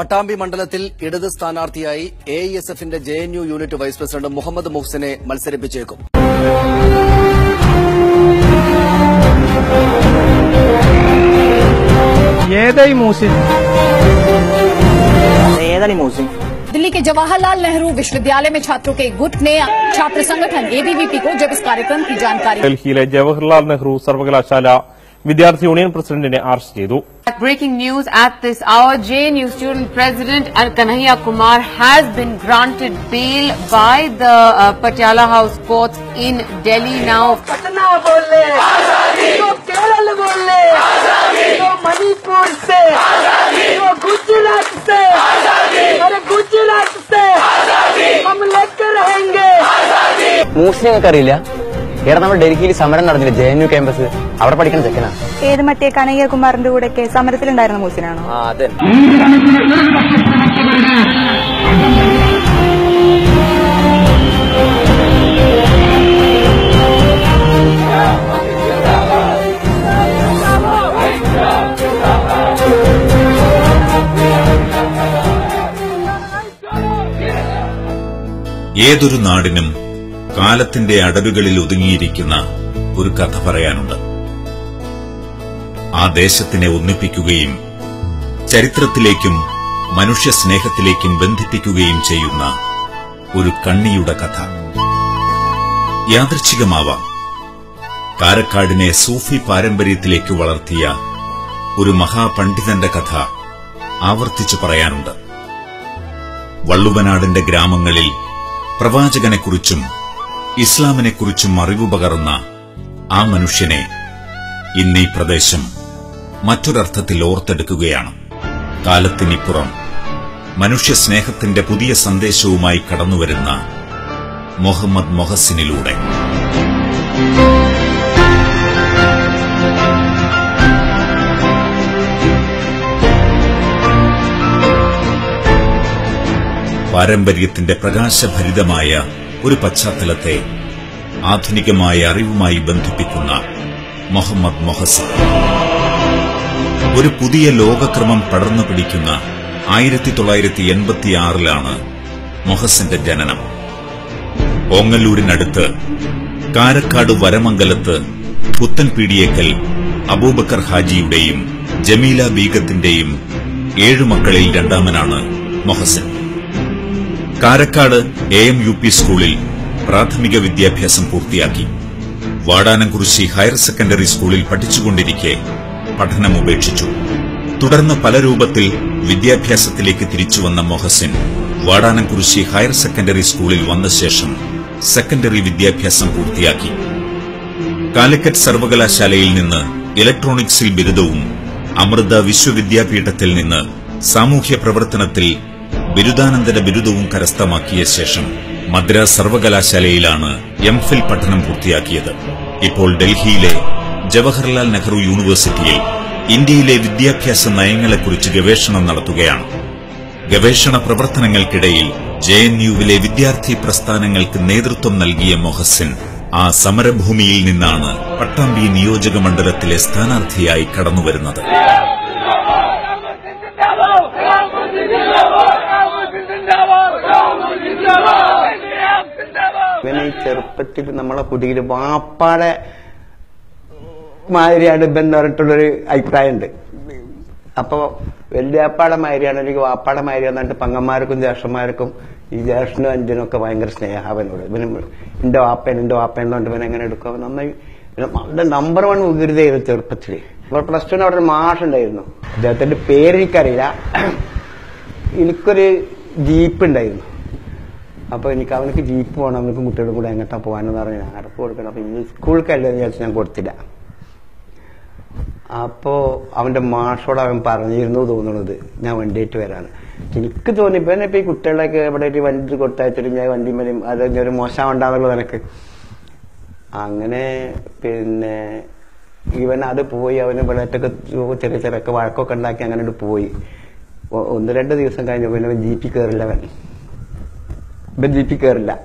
പട്ടാമ്പി മണ്ഡലത്തിൽ ഇടത് സ്ഥാനാർത്ഥിയായി എ ഐ എസ് എഫിന്റെ J N U unit vice president Muhammad മുഹ്സിനെ മത്സരിപ്പിച്ചേക്കും ഏതായി മൂസിൻ ഏതാണ് ഈ മൂസിൻ दिल्ली के जवाहरलाल नेहरू विश्वविद्यालय में छात्रों के एक गुट ने छात्र संगठन एबीवीपी को जब इस कार्यक्रम की जानकारी ഡൽഹിയിലെ ജവഹർലാൽ നെഹ്റു സർവകലാശാല വിദ്യാർത്ഥി യൂണിയൻ പ്രസിഡന്റിനെ അറസ്റ്റ് ചെയ്തു Breaking news at this hour, JNU student president Kanhaiya Kumar has been granted bail by the uh, Patiala House courts in Delhi now. Patna bolle, to Kerala bolle, to Manipur se, to Gujarat se, अरे गुजरात से हम लेकर रहेंगे मुस्लिम का रिलिया എടാ നമ്മൾ ഡൽഹിയിൽ സമരം നടന്നില്ല? ജെ എൻ യു ക്യാമ്പസ് അവിടെ പഠിക്കുന്ന ചെക്കനാ. ഏത് മറ്റേ കനയ്യകുമാറിന്റെ ഒക്കെ സമരത്തിലുണ്ടായിരുന്ന മൂസിനാണോ? ആ അതെ ഏതൊരു നാടിനും കാലത്തിന്റെ അടരുകളിൽ ഒതുങ്ങിയിരിക്കുന്ന ഒരു കഥ പറയാനുണ്ട്. ആ ദേശത്തിനെ ഒന്നിപ്പിക്കുകയും ചരിത്രത്തിലേക്കും മനുഷ്യ സ്നേഹത്തിലേക്കും ബന്ധിപ്പിക്കുകയും ചെയ്യുന്ന ഒരു കണ്ണിയുടെ കഥ. യാദൃച്ഛികമാവാം. കാരക്കാടിനെ സൂഫി പാരമ്പര്യത്തിലേക്ക് വളർത്തിയ ഒരു മഹാപണ്ഡിതന്റെ കഥ ആവർത്തിച്ചു പറയാനുണ്ട്. വള്ളുവനാടിന്റെ ഗ്രാമങ്ങളിൽ പ്രവാചകനെക്കുറിച്ചും ഇസ്ലാമിനെക്കുറിച്ചും അറിവ് പകർന്ന ആ മനുഷ്യനെ ഇന്നീ പ്രദേശം മറ്റൊരർത്ഥത്തിൽ ഓർത്തെടുക്കുകയാണ്. കാലത്തിനിപ്പുറം മനുഷ്യ സ്നേഹത്തിന്റെ പുതിയ സന്ദേശവുമായി കടന്നുവരുന്ന മുഹമ്മദ് മൊഹസിനിലൂടെ. പാരമ്പര്യത്തിന്റെ പ്രകാശഭരിതമായ ഒരു പശ്ചാത്തലത്തെ ആധുനികമായ അറിവുമായി ബന്ധിപ്പിക്കുന്ന മുഹമ്മദ് മൊഹസിൻ ഒരു പുതിയ ലോകക്രമം പടർന്നു പിടിക്കുന്ന ആയിരത്തി തൊള്ളായിരത്തി എൺപത്തിയാറിലാണ് മൊഹസിന്റെ ജനനം. ഓങ്ങല്ലൂരിനടുത്ത് കാരക്കാട് വരമംഗലത്ത് പുത്തൻപീടിയേക്കൽ അബൂബക്കർ ഹാജിയുടെയും ജമീല ബീഗത്തിന്റെയും ഏഴു മക്കളിൽ രണ്ടാമനാണ് Mohsin. Karakkad A M U P സ്കൂളിൽ പ്രാഥമിക വിദ്യാഭ്യാസം പൂർത്തിയാക്കി. വാടാനംകുറിശി ഹയർ സെക്കൻഡറി സ്കൂളിൽ പഠിച്ചുകൊണ്ടിരിക്കെ പഠനം ഉപേക്ഷിച്ചു. തുടർന്ന് പല രൂപത്തിൽ വിദ്യാഭ്യാസത്തിലേക്ക് തിരിച്ചുവന്ന മൊഹസിൻ വാടാനംകുറിശി ഹയർ സെക്കൻഡറി സ്കൂളിൽ വന്ന ശേഷം സെക്കൻഡറി വിദ്യാഭ്യാസം പൂർത്തിയാക്കി. കാലിക്കറ്റ് സർവകലാശാലയിൽ നിന്ന് ഇലക്ട്രോണിക്സിൽ ബിരുദവും അമൃത വിശ്വവിദ്യാപീഠത്തിൽ നിന്ന് സാമൂഹ്യ പ്രവർത്തനത്തിൽ ബിരുദാനന്തര ബിരുദവും കരസ്ഥമാക്കിയ ശേഷം മദ്രാസ് സർവകലാശാലയിലാണ് എം ഫിൽ പഠനം പൂർത്തിയാക്കിയത്. ഇപ്പോൾ ഡൽഹിയിലെ ജവഹർലാൽ നെഹ്റു യൂണിവേഴ്സിറ്റിയിൽ ഇന്ത്യയിലെ വിദ്യാഭ്യാസ നയങ്ങളെക്കുറിച്ച് ഗവേഷണം നടത്തുകയാണ്. ഗവേഷണ പ്രവർത്തനങ്ങൾക്കിടയിൽ ജെ എൻ യുവിലെ വിദ്യാർത്ഥി പ്രസ്ഥാനങ്ങൾക്ക് നേതൃത്വം നൽകിയ മൊഹസിൻ ആ സമരഭൂമിയിൽ നിന്നാണ് പട്ടാമ്പി നിയോജക മണ്ഡലത്തിലെ സ്ഥാനാർത്ഥിയായി കടന്നുവരുന്നത്. ഇവനെ ചെറുപ്പത്തിൽ നമ്മളെ കുതിയിൽ വാപ്പാടെ മാതിരിയാണ് ഇപ്പം എന്ന് പറഞ്ഞിട്ടുള്ളൊരു അഭിപ്രായമുണ്ട്. അപ്പൊ വല്യാപ്പാടെ മാതിരിയാണ് അല്ലെങ്കിൽ വാപ്പാടെ മാതിരിയാന്ന് പറഞ്ഞിട്ട് പങ്ങന്മാർക്കും ജ്യേഷ്ഠന്മാർക്കും ഈ ജ്യേഷ്ഠനും അഞ്ചനും ഒക്കെ ഭയങ്കര സ്നേഹം അവനോട് ഇവന് എന്റെ വാപ്പൻ എന്റെ വാപ്പൻ എന്നുകൊണ്ട് ഇവൻ എങ്ങനെ എടുക്കും? നന്നായി അവന്റെ നമ്പർ വൺ വികൃതയായിരുന്നു ചെറുപ്പത്തിൽ ഇപ്പോൾ പ്ലസ് ടുവിന് അവിടെ ഒരു മാഷുണ്ടായിരുന്നു. അദ്ദേഹത്തിന്റെ പേര് എനിക്കറിയില്ല എനിക്കൊരു ജീപ്പ് ഉണ്ടായിരുന്നു. അപ്പൊ എനിക്ക് അവനക്ക് ജീപ്പ് പോകണം അവനക്ക് കുട്ടികളുടെ കൂടെ എങ്ങോട്ടാ പോകാനെന്ന് പറഞ്ഞു ഞാൻ അടപ്പ് കൊടുക്കണം. അപ്പൊ ഇന്ന് സ്കൂൾക്കല്ലേ എന്ന് വിചാരിച്ച് ഞാൻ കൊടുത്തില്ല. അപ്പോ അവന്റെ മാഷോട് അവൻ പറഞ്ഞിരുന്നു തോന്നുന്നത് ഞാൻ വണ്ടിയായിട്ട് വരാണ് എനിക്ക് തോന്നി ഇപ്പൊ ഇപ്പൊ ഈ കുട്ടികളൊക്കെ ഒരു വണ്ടി കൊടുത്തയച്ചിട്ട് ഞാൻ വണ്ടി വരും അത് ഒരു മോശം ഉണ്ടാകുന്നുള്ളത് എനിക്ക് അങ്ങനെ പിന്നെ ഇവൻ അത് പോയി അവന് വെള്ളത്തൊക്കെ ചെറിയ ചെറിയൊക്കെ വഴക്കൊക്കെ ഉണ്ടാക്കി അങ്ങനെ പോയി. ഒന്ന് രണ്ട് ദിവസം കഴിഞ്ഞ പിന്നെ ജീപ്പിൽ കയറില്ല അവൻ. കയറില്ല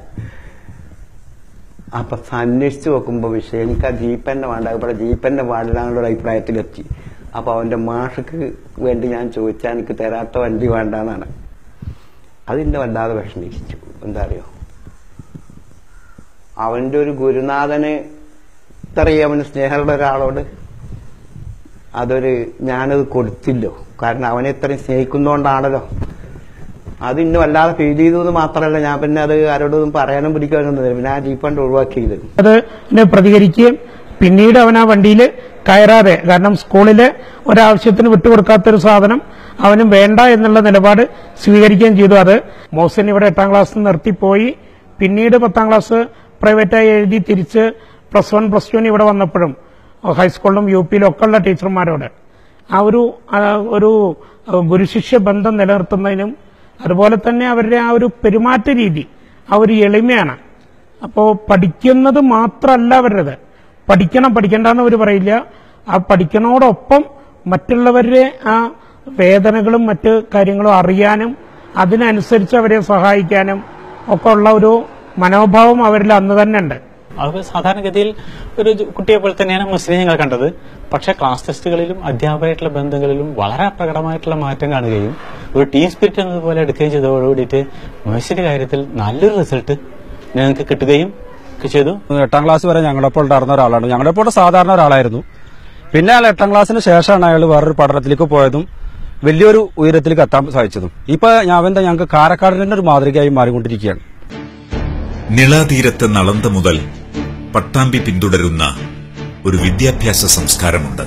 അപ്പൊ അന്വേഷിച്ച് നോക്കുമ്പോ വിഷയം എനിക്ക് ആ ജീപ്പന്റെ തന്നെ വേണ്ട ഇവിടെ ജീപ്പ് തന്നെ പാടില്ല എന്നുള്ള അഭിപ്രായത്തിലെത്തി. അപ്പൊ അവന്റെ മാഷക്ക് വേണ്ടി ഞാൻ ചോദിച്ചാൽ എനിക്ക് തരാത്ത വണ്ടി വേണ്ടാന്നാണ്. അതിന്റെ വല്ലാതെ വിഷമിച്ചു. എന്താ അറിയോ? അവന്റെ ഒരു ഗുരുനാഥന് ഇത്രയും അവന് സ്നേഹമുള്ള ഒരാളോട് അതൊരു ഞാനത് കൊടുത്തില്ലോ. കാരണം അവനെ ഇത്രയും സ്നേഹിക്കുന്നോണ്ടാണല്ലോ അത് ഇന്ന് വല്ലാതെ ഫീൽ എന്ന് മാത്രമല്ല ഞാൻ പിന്നെ അത് ആരോടൊന്നും പറയാനും പിടിക്കാനൊന്നും പിന്നെ ആ ജീപ്പ് കണ്ട് ഒഴിവാക്കിയത്. അത് പ്രതികരിക്കുകയും പിന്നീട് അവൻ ആ വണ്ടിയിൽ കയറാതെ കാരണം സ്കൂളിലെ ഒരാവശ്യത്തിന് വിട്ടുകൊടുക്കാത്തൊരു സാധനം അവനും വേണ്ട എന്നുള്ള നിലപാട് സ്വീകരിക്കുകയും ചെയ്തു. അത് മോസിൻ ഇവിടെ എട്ടാം ക്ലാസ് നിർത്തിപ്പോയി. പിന്നീട് പത്താം ക്ലാസ് പ്രൈവറ്റായി എഴുതി തിരിച്ച് പ്ലസ് വൺ പ്ലസ് ടുവിന് ഇവിടെ വന്നപ്പോഴും ഹൈസ്കൂളിലും യു പിയിലും ഒക്കെ ഉള്ള ടീച്ചർമാരോട് ആ ഒരു ഒരു ഗുരുശിഷ്യ ബന്ധം നിലനിർത്തുന്നതിനും അതുപോലെ തന്നെ അവരുടെ ആ ഒരു പെരുമാറ്റ രീതി ആ ഒരു എളിമയാണ്. അപ്പോൾ പഠിക്കുന്നത് മാത്രമല്ല അവരുടേത് പഠിക്കണം പഠിക്കണ്ടെന്ന് അവർ പറയില്ല. ആ പഠിക്കണോടൊപ്പം മറ്റുള്ളവരുടെ ആ വേദനകളും മറ്റ് കാര്യങ്ങളും അറിയാനും അതിനനുസരിച്ച് അവരെ സഹായിക്കാനും ഒക്കെ ഉള്ള ഒരു മനോഭാവം അവരിൽ അന്ന് തന്നെ ഉണ്ട് അത് സാധാരണഗതിയിൽ ഒരു കുട്ടിയെ പോലെ തന്നെയാണ് മുസ്ലിം ഞങ്ങൾ കണ്ടത്. പക്ഷെ ക്ലാസ് ടെസ്റ്റുകളിലും അധ്യാപകരായിട്ടുള്ള ബന്ധങ്ങളിലും വളരെ പ്രകടമായിട്ടുള്ള മാറ്റം കാണുകയും ഒരു ടീം സ്പിരിറ്റ് എന്നതുപോലെ എടുക്കുകയും ചെയ്തതോടുകൂടിയിട്ട് മനുഷ്യന്റെ കാര്യത്തിൽ നല്ലൊരു റിസൾട്ട് ഞങ്ങൾക്ക് കിട്ടുകയും ചെയ്തു. എട്ടാം ക്ലാസ് വരെ ഞങ്ങളൊപ്പം ഉണ്ടായിരുന്ന ഒരാളാണ്. ഞങ്ങളെപ്പോലെ സാധാരണ ഒരാളായിരുന്നു. പിന്നെ അയാൾ എട്ടാം ക്ലാസ്സിന് ശേഷമാണ് അയാൾ വേറൊരു പഠനത്തിലേക്ക് പോയതും വലിയൊരു ഉയരത്തിലേക്ക് എത്താൻ സാധിച്ചതും. ഇപ്പൊ ഞാൻ എന്താ ഞങ്ങൾക്ക് കാരക്കാടിന്റെ ഒരു മാതൃകയായി മാറിക്കൊണ്ടിരിക്കുകയാണ്. നിളാതീരത്ത് നളന്ത മുതൽ പട്ടാമ്പി പിന്തുടരുന്ന ഒരു വിദ്യാഭ്യാസ സംസ്കാരമുണ്ട്.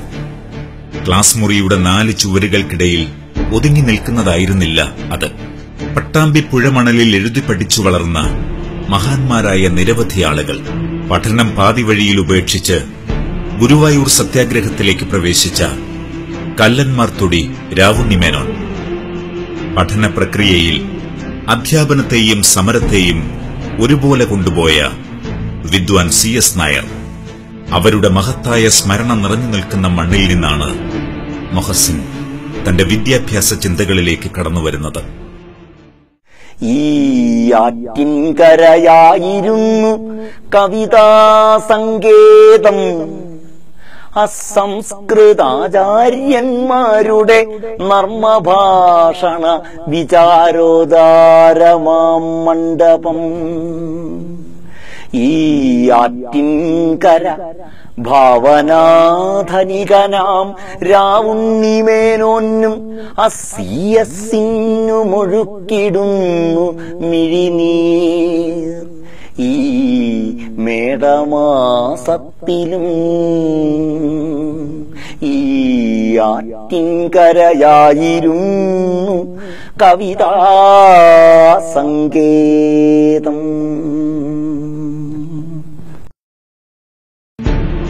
ക്ലാസ് മുറിയുടെ നാല് ചുവരുകൾക്കിടയിൽ ഒതുങ്ങി നിൽക്കുന്നതായിരുന്നില്ല അത്. പട്ടാമ്പി പുഴമണലിൽ എഴുതി പഠിച്ചു വളർന്ന മഹാന്മാരായ നിരവധി ആളുകൾ പഠനം പാതി വഴിയിൽ ഉപേക്ഷിച്ച് ഗുരുവായൂർ സത്യാഗ്രഹത്തിലേക്ക് പ്രവേശിച്ച കല്ലന്മാർ തൊടി രാവുണ്ണിമേനോൻ പഠന പ്രക്രിയയിൽ അധ്യാപനത്തെയും സമരത്തെയും ഒരുപോലെ കൊണ്ടുപോയ വിദ്വാൻ സി എസ് നായർ. അവരുടെ മഹത്തായ സ്മരണ നിറഞ്ഞു നിൽക്കുന്ന മണ്ണിൽ നിന്നാണ് മൊഹസിൻ തന്റെ വിദ്യാഭ്യാസ ചിന്തകളിലേക്ക് കടന്നുവരുന്നത് ഈ ആറ്റിൻകരയായിരുന്നു കവിതാ സങ്കേതം. അസംസ്കൃതാചാര്യന്മാരുടെ നർമ്മഭാഷണ വിചാരോദാരമാം മണ്ഡപം. ഈ ആറ്റിൻകര ഭാവനാധനികനാം രാവുണ്ണിമേനോന്നും അസിയസിന്നു മുഴുക്കിടുന്നു മിഴിനീർ. ഈ മേടമാസത്തിലും ഈ കവിതാ സങ്കേതം.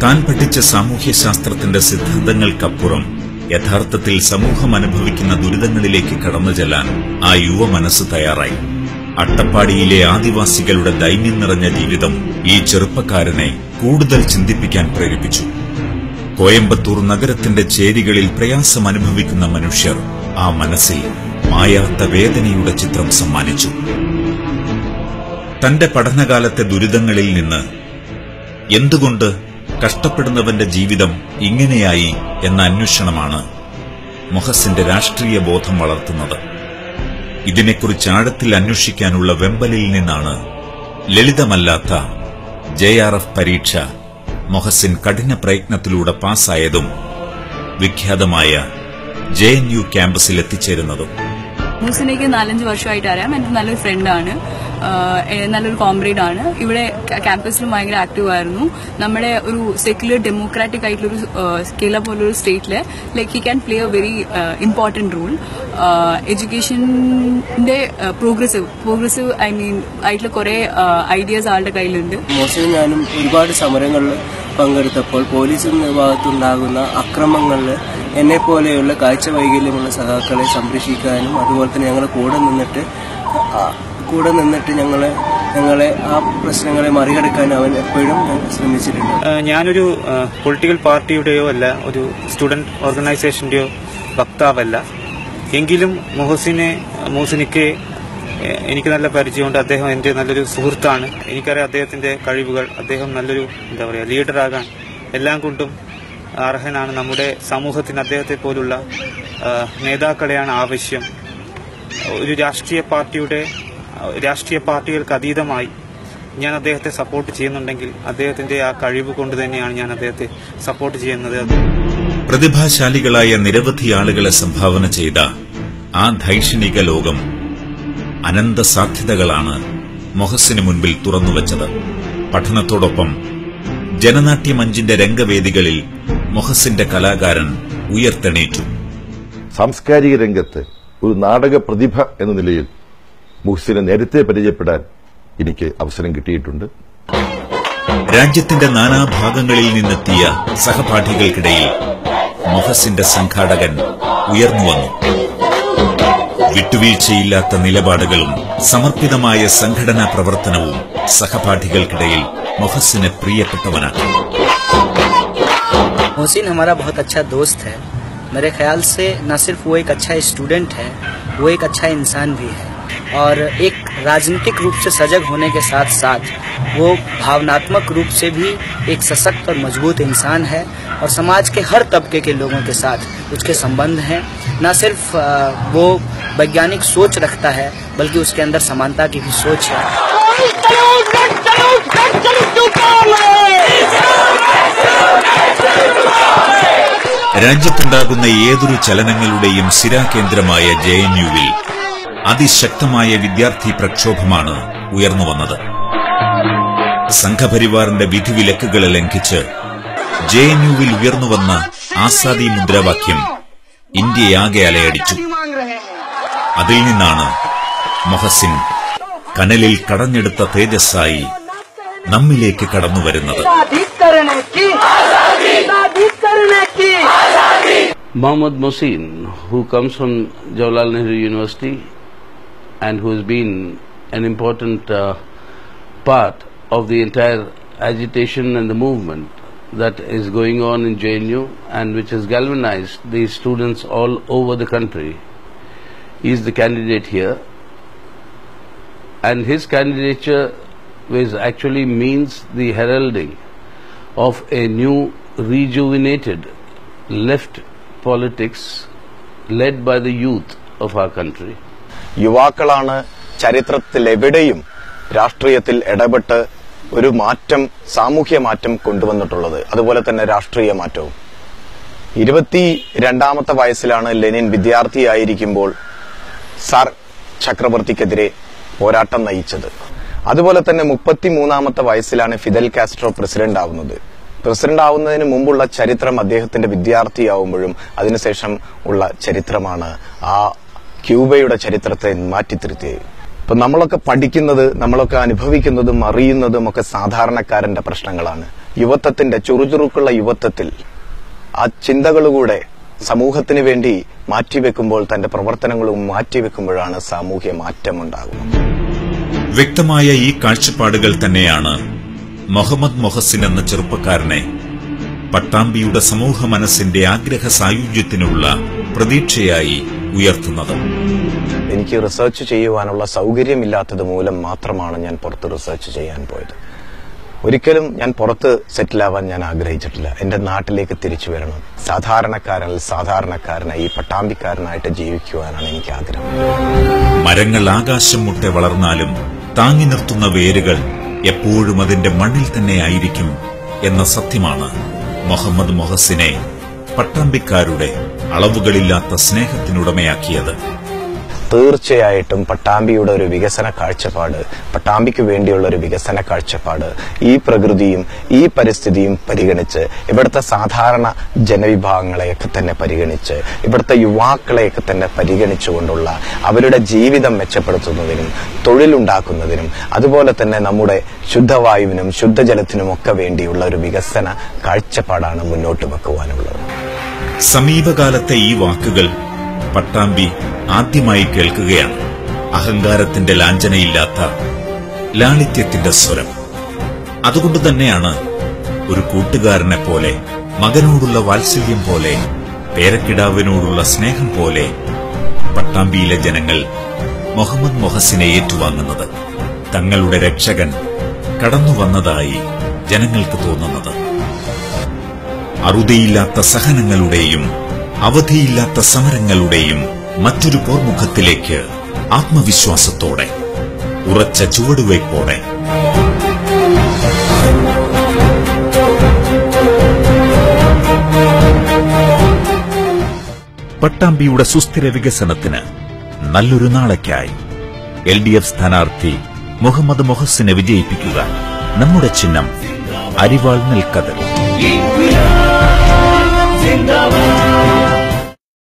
താൻ പഠിച്ച സാമൂഹ്യശാസ്ത്രത്തിന്റെ സിദ്ധാന്തങ്ങൾക്കപ്പുറം യഥാർത്ഥത്തിൽ സമൂഹം അനുഭവിക്കുന്ന ദുരിതങ്ങളിലേക്ക് കടന്നു ചെല്ലാൻ ആ യുവ മനസ്സ് തയ്യാറായി. അട്ടപ്പാടിയിലെ ആദിവാസികളുടെ ദൈന്യം നിറഞ്ഞ ജീവിതം ഈ ചെറുപ്പക്കാരനെ കൂടുതൽ ചിന്തിപ്പിക്കാൻ പ്രേരിപ്പിച്ചു. കോയമ്പത്തൂർ നഗരത്തിന്റെ ചേരികളിൽ പ്രയാസം അനുഭവിക്കുന്ന മനുഷ്യർ ആ മനസ്സിൽ മായാത്ത വേദനയുടെ ചിത്രം സമ്മാനിച്ചു. തന്റെ പഠനകാലത്തെ ദുരിതങ്ങളിൽ നിന്ന് എന്തുകൊണ്ട് കഷ്ടപ്പെടുന്നവന്റെ ജീവിതം ഇങ്ങനെയായി എന്ന അന്വേഷണമാണ് മൊഹസിന്റെ രാഷ്ട്രീയ ബോധം വളർത്തുന്നത്. ഇതിനെക്കുറിച്ച് ആഴത്തിൽ അന്വേഷിക്കാനുള്ള വെമ്പലിൽ നിന്നാണ് ലളിതമല്ലാത്ത ജെ ആർ എഫ് പരീക്ഷ മൊഹസിൻ കഠിന പ്രയത്നത്തിലൂടെ പാസ്സായതും വിഖ്യാതമായ ജെ എൻ യു ക്യാമ്പസിൽ എത്തിച്ചേരുന്നതും മൂസിനേക്ക് നാലഞ്ച് വർഷമായിട്ട് അറിയാം എന്റെ നല്ലൊരു ഫ്രണ്ടാണ് നല്ലൊരു കോംബ്രേഡ് ആണ്. ഇവിടെ ക്യാമ്പസിലും ഭയങ്കര ആക്റ്റീവ് ആയിരുന്നു. നമ്മുടെ ഒരു സെക്യുലർ ഡെമോക്രാറ്റിക് ആയിട്ടുള്ളൊരു സ്കേല പോലൊരു സ്റ്റേറ്റിൽ like he can play a very important role എഡ്യൂക്കേഷന്റെ progressive progressive I mean ആയിട്ടുള്ള കുറേ ഐഡിയാസ് ആളുടെ കയ്യിലുണ്ട്. ഞാനും ഒരുപാട് സമരങ്ങളിൽ പങ്കെടുത്തപ്പോൾ പോലീസിന്റെ ഭാഗത്തുണ്ടാകുന്ന അക്രമങ്ങളിൽ എന്നെ പോലെയുള്ള കാഴ്ച വൈകല്യമുള്ള സഖാക്കളെ സംരക്ഷിക്കാനും അതുപോലെ തന്നെ ഞങ്ങൾ കൂടെ നിന്നിട്ട് കൂടെ നിന്നിട്ട് ഞങ്ങളെ ഞങ്ങളെ ആ പ്രശ്നങ്ങളെ മറികടക്കാൻ അവൻ എപ്പോഴും ശ്രമിച്ചിട്ടുണ്ട്. ഞാനൊരു പൊളിറ്റിക്കൽ പാർട്ടിയുടെയോ അല്ല ഒരു സ്റ്റുഡന്റ് ഓർഗനൈസേഷന്റെയോ വക്താവല്ല. എങ്കിലും മുഹസിനെ മുഹസിനിക്ക് എനിക്ക് നല്ല പരിചയമുണ്ട്. അദ്ദേഹം എന്റെ നല്ലൊരു സുഹൃത്താണ്. എനിക്കറിയാം അദ്ദേഹത്തിന്റെ കഴിവുകൾ. അദ്ദേഹം നല്ലൊരു എന്താ പറയുക ലീഡറാകാൻ എല്ലാം കൊണ്ടും അർഹനാണ് നമ്മുടെ സമൂഹത്തിന് അദ്ദേഹത്തെ പോലുള്ള നേതാക്കളെയാണ് ആവശ്യം. ഒരു രാഷ്ട്രീയ പാർട്ടിയുടെ രാഷ്ട്രീയ പാർട്ടികൾക്ക് അതീതമായി ഞാൻ അദ്ദേഹത്തെ സപ്പോർട്ട് ചെയ്യുന്നുണ്ടെങ്കിൽ അദ്ദേഹത്തിന്റെ ആ കഴിവ് കൊണ്ട് തന്നെയാണ് ഞാൻ അദ്ദേഹത്തെ സപ്പോർട്ട് ചെയ്യുന്നത്. പ്രതിഭാശാലികളായ നിരവധി ആളുകളെ സംഭാവന ചെയ്ത ആ ധൈഷണിക ലോകം അനന്ത സാധ്യതകളാണ് മൊഹസിന് മുൻപിൽ തുറന്നുവച്ചത് പഠനത്തോടൊപ്പം ജനനാട്യമഞ്ചിന്റെ രംഗവേദികളിൽ മൊഹസിന്റെ കലാകാരൻ ഉയർത്തെണീറ്റു. സാംസ്കാരിക രംഗത്ത് ഒരു നാടക പ്രതിഭ എന്ന നിലയിൽ മുഹസിനെ നേരത്തെ പരിചയപ്പെടാൻ എനിക്ക് അവസരം കിട്ടിയിട്ടുണ്ട്. രാജ്യത്തിന്റെ നാനാഭാഗങ്ങളിൽ നിന്നെത്തിയ സഹപാഠികൾക്കിടയിൽ മൊഹസിന്റെ സംഘാടകൻ ഉയർന്നുവന്നു വിട്ടുവീഴ്ചയില്ലാത്ത നിലപാടുകളും സമർപ്പിതമായ സംഘടനാ പ്രവർത്തനവും സഹപാഠികൾക്കിടയിൽ മൊഹസിനെ പ്രിയപ്പെട്ടവനാക്കി मोहसिन हमारा बहुत अच्छा दोस्त है मेरे ख्याल से न सिर्फ वो एक अच्छा स्टूडेंट है वो एक अच्छा इंसान भी है और एक राजनीतिक रूप से सजग होने के साथ साथ वो भावनात्मक रूप से भी एक सशक्त और मजबूत इंसान है और समाज के हर तबके के लोगों के साथ उसके संबंध हैं न सिर्फ अ, वो वैज्ञानिक सोच रखता है बल्कि उसके अंदर समानता की भी सोच है രാജ്യത്തുണ്ടാകുന്ന ഏതൊരു ചലനങ്ങളുടെയും സിരാകേന്ദ്രമായ ജെ എൻ യുവിൽ അതിശക്തമായ വിദ്യാർത്ഥി പ്രക്ഷോഭമാണ് ഉയർന്നുവന്നത് സംഘപരിവാറിന്റെ വിധിവിലക്കുകളെ ലംഘിച്ച് ജെ എൻ യുവിൽ ഉയർന്നുവന്ന ആസാദി മുദ്രാവാക്യം ഇന്ത്യയാകെ അലയടിച്ചു അതിൽ നിന്നാണ് മൊഹസിൻ കനലിൽ കടഞ്ഞെടുത്ത തേജസ്സായി നമ്മിലേക്ക് കടന്നു വരുന്നത് Muhammad Mohsin, who comes from Jawaharlal Nehru University and who has been an important uh, part of the entire agitation and the movement that is going on in JNU and which has galvanized the students all over the country Is the candidate here and his candidature is actually means the heralding of a new rejuvenated left politics led by the youth of our country. യുവാക്കളാണ് ചരിത്രത്തിലെവിടെയും രാഷ്ട്രീയത്തിൽ ഇടപെട്ട് ഒരു മാറ്റം സാമൂഹ്യ മാറ്റം കൊണ്ടുവന്നിട്ടുള്ളത് അതുപോലെ തന്നെ രാഷ്ട്രീയ മാറ്റവും ഇരുപത്തി രണ്ടാമത്തെ വയസ്സിലാണ് ലെനിൻ വിദ്യാർത്ഥിയായിരിക്കുമ്പോൾ സാർ ചക്രവർത്തിക്കെതിരെ പോരാട്ടം നയിച്ചത്. അതുപോലെ തന്നെ മുപ്പത്തിമൂന്നാമത്തെ വയസ്സിലാണ് ഫിദൽ കാസ്ട്രോ പ്രസിഡന്റ് ആവുന്നത് പ്രസിഡന്റ് ആവുന്നതിന് മുമ്പുള്ള ചരിത്രം അദ്ദേഹത്തിന്റെ വിദ്യാർത്ഥിയാവുമ്പോഴും അതിനുശേഷം ഉള്ള ചരിത്രമാണ് ആ ക്യൂബയുടെ ചരിത്രത്തെ മാറ്റിത്തിരുത്തിയത്. ഇപ്പൊ നമ്മളൊക്കെ പഠിക്കുന്നത് നമ്മളൊക്കെ അനുഭവിക്കുന്നതും അറിയുന്നതും ഒക്കെ സാധാരണക്കാരന്റെ പ്രശ്നങ്ങളാണ്. യുവത്വത്തിന്റെ ചുറുചുറുക്കുള്ള യുവത്വത്തിൽ ആ ചിന്തകളുകൂടെ സമൂഹത്തിന് വേണ്ടി മാറ്റിവെക്കുമ്പോൾ തന്റെ പ്രവർത്തനങ്ങളും മാറ്റിവെക്കുമ്പോഴാണ് സാമൂഹ്യ മാറ്റമുണ്ടാകുന്നത്. വ്യക്തമായ ഈ കാഴ്ചപ്പാടുകൾ തന്നെയാണ് മുഹമ്മദ് മൊഹസിൻ എന്ന ചെറുപ്പക്കാരനെ പട്ടാമ്പിയുടെ സമൂഹ മനസ്സിന്റെ ആഗ്രഹ സായുജ്യത്തിനുള്ള പ്രതീക്ഷയായി ഉയർത്തുന്നത്. എനിക്ക് റിസർച്ച് ചെയ്യുവാനുള്ള സൗകര്യമില്ലാത്തത് മൂലം മാത്രമാണ് ഞാൻ പുറത്ത് റിസർച്ച് ചെയ്യാൻ പോയത്. ഒരിക്കലും ഞാൻ പുറത്ത് സെറ്റിലാവാൻ ഞാൻ ആഗ്രഹിച്ചിട്ടില്ല. എന്റെ നാട്ടിലേക്ക് തിരിച്ചു വരണം. സാധാരണക്കാരനിൽ സാധാരണക്കാരനായി പട്ടാമ്പിക്കാരനായിട്ട് ജീവിക്കുവാനാണ് എനിക്ക് ആഗ്രഹം. മരങ്ങൾ ആകാശം മുട്ടെ വളർന്നാലും താങ്ങി നിർത്തുന്ന വേരുകൾ എപ്പോഴും അതിന്റെ മണ്ണിൽ തന്നെ ആയിരിക്കും എന്ന സത്യമാണ് മുഹമ്മദ് മൊഹസിനെ പട്ടാമ്പിക്കാരുടെ അളവുകളില്ലാത്ത സ്നേഹത്തിനുടമയാക്കിയത്. തീർച്ചയായിട്ടും പട്ടാമ്പിയുടെ ഒരു വികസന കാഴ്ചപ്പാട് പട്ടാമ്പിക്ക് വേണ്ടിയുള്ള ഒരു വികസന കാഴ്ചപ്പാട് ഈ പ്രകൃതിയും ഈ പരിസ്ഥിതിയും പരിഗണിച്ച് ഇവിടുത്തെ സാധാരണ ജനവിഭാഗങ്ങളെയൊക്കെ തന്നെ പരിഗണിച്ച് ഇവിടുത്തെ യുവാക്കളെയൊക്കെ തന്നെ പരിഗണിച്ചുകൊണ്ടുള്ള അവരുടെ ജീവിതം മെച്ചപ്പെടുത്തുന്നതിനും തൊഴിലുണ്ടാക്കുന്നതിനും അതുപോലെ തന്നെ നമ്മുടെ ശുദ്ധവായുവിനും ശുദ്ധജലത്തിനും ഒക്കെ വേണ്ടിയുള്ള ഒരു വികസന കാഴ്ചപ്പാടാണ് മുന്നോട്ട് വെക്കുവാനുള്ളത്. സമീപകാലത്തെ ഈ വാക്കുകൾ പട്ടാമ്പി ആദ്യമായി കേൾക്കുകയാണ്. അഹങ്കാരത്തിന്റെ ലാഞ്ചനയില്ലാത്ത ലാളിത്യത്തിന്റെ സ്വരം. അതുകൊണ്ട് തന്നെയാണ് ഒരു കൂട്ടുകാരനെ പോലെ മകനോടുള്ള വാത്സല്യം പോലെ പേരക്കിടാവിനോടുള്ള സ്നേഹം പോലെ പട്ടാമ്പിയിലെ ജനങ്ങൾ മുഹമ്മദ് മൊഹസിനെ ഏറ്റുവാങ്ങുന്നത് തങ്ങളുടെ രക്ഷകൻ കടന്നു വന്നതായി ജനങ്ങൾക്ക് തോന്നുന്നത്. അറുതിയില്ലാത്ത സഹനങ്ങളുടെയും അവധിയില്ലാത്ത സമരങ്ങളുടെയും മറ്റൊരു പോർമുഖത്തിലേക്ക് ആത്മവിശ്വാസത്തോടെ ഉറച്ച ചുവടുവയ്പോടെ പട്ടാമ്പിയുടെ സുസ്ഥിര വികസനത്തിന് നല്ലൊരു നാളേക്കായി. എൽ ഡി എഫ് സ്ഥാനാർത്ഥി മുഹമ്മദ് മൊഹസിനെ വിജയിപ്പിക്കുക നമ്മുടെ ചിഹ്നം അരിവാൾ നിൽക്കതൽ.